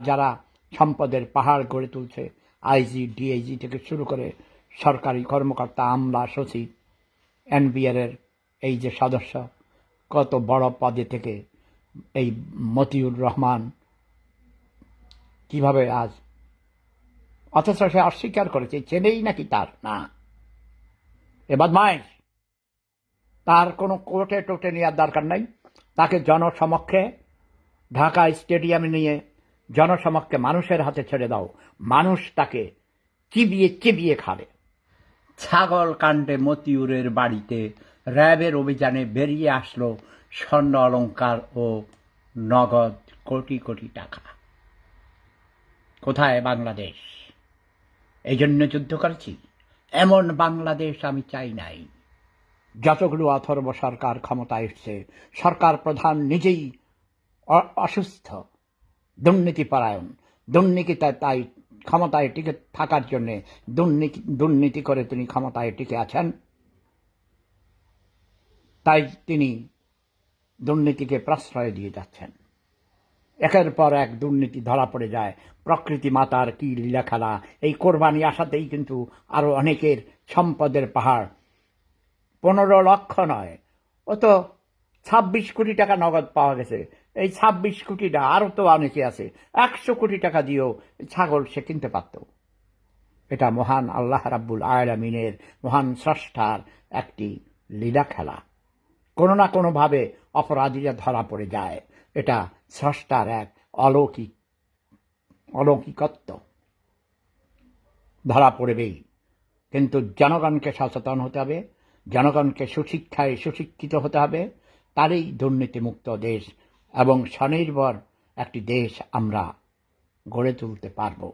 যারা সম্পদের পাহাড় গড়ে তুলছে, আইজি, ডিআইজি থেকে শুরু করে সরকারি কর্মকর্তা আমলা সচিব এনবিআরের এই যে সদস্য, কত বড় পদে থেকে এই মতিউর রহমান কীভাবে আজ, অথচ সে অস্বীকার করেছে চেনেই নাকি তার? না। এ বদমাইশ! তার কোনো কোর্টে টোটে নেওয়ার দরকার নাই। তাকে জনসমক্ষে ঢাকা স্টেডিয়ামে নিয়ে জনসমক্ষে মানুষের হাতে ছেড়ে দাও। মানুষ তাকে চিবিয়ে চিবিয়ে খাবে। ছাগল কাণ্ডে মতিউরের বাড়িতে র্যাবের অভিযানে বেরিয়ে আসলো স্বর্ণ অলংকার ও নগদ কোটি কোটি টাকা। কোথায় বাংলাদেশ? এই জন্য যুদ্ধ করেছি। এমন বাংলাদেশ আমি চাই নাই। যতগুলো অথর্ব সরকার ক্ষমতায় এসছে সরকার প্রধান নিজেই অসুস্থ। দুর্নীতি তা- তাই ক্ষমতায় টিকে থাকার জন্যে দুর্নীতি দুর্নীতি করে তিনি ক্ষমতায় টিকে আছেন। তাই তিনি দুর্নীতিকে প্রশ্রয় দিয়ে যাচ্ছেন। একের পর এক দুর্নীতি ধরা পড়ে যায়। প্রকৃতি মাতার কি লীলা খেলা এই কোরবানি আসাতেই কিন্তু আরও অনেকের সম্পদের পাহাড়। পনেরো লক্ষ নয় ও তো ছাব্বিশ কোটি টাকা নগদ পাওয়া গেছে। এই ছাব্বিশ কোটিটা আরও তো অনেকে আছে। একশো কোটি টাকা দিয়েও ছাগল সে কিনতে পারত। এটা মহান আল্লাহ রাব্বুল আয়ালামিনের মহান স্রষ্টার একটি লীলা খেলা। কোনো না কোনোভাবে অপরাধীরা ধরা পড়ে যায়। এটা স্রষ্টার এক অলৌকিক, অলৌকিকত্ব। ধরা পড়বেই। কিন্তু জনগণকে সচেতন হতে হবে, জনগণকে সুশিক্ষায় সুশিক্ষিত হতে হবে। তারই দুর্নীতিমুক্ত দেশ এবং স্বনির্ভর একটি দেশ আমরা গড়ে তুলতে পারব।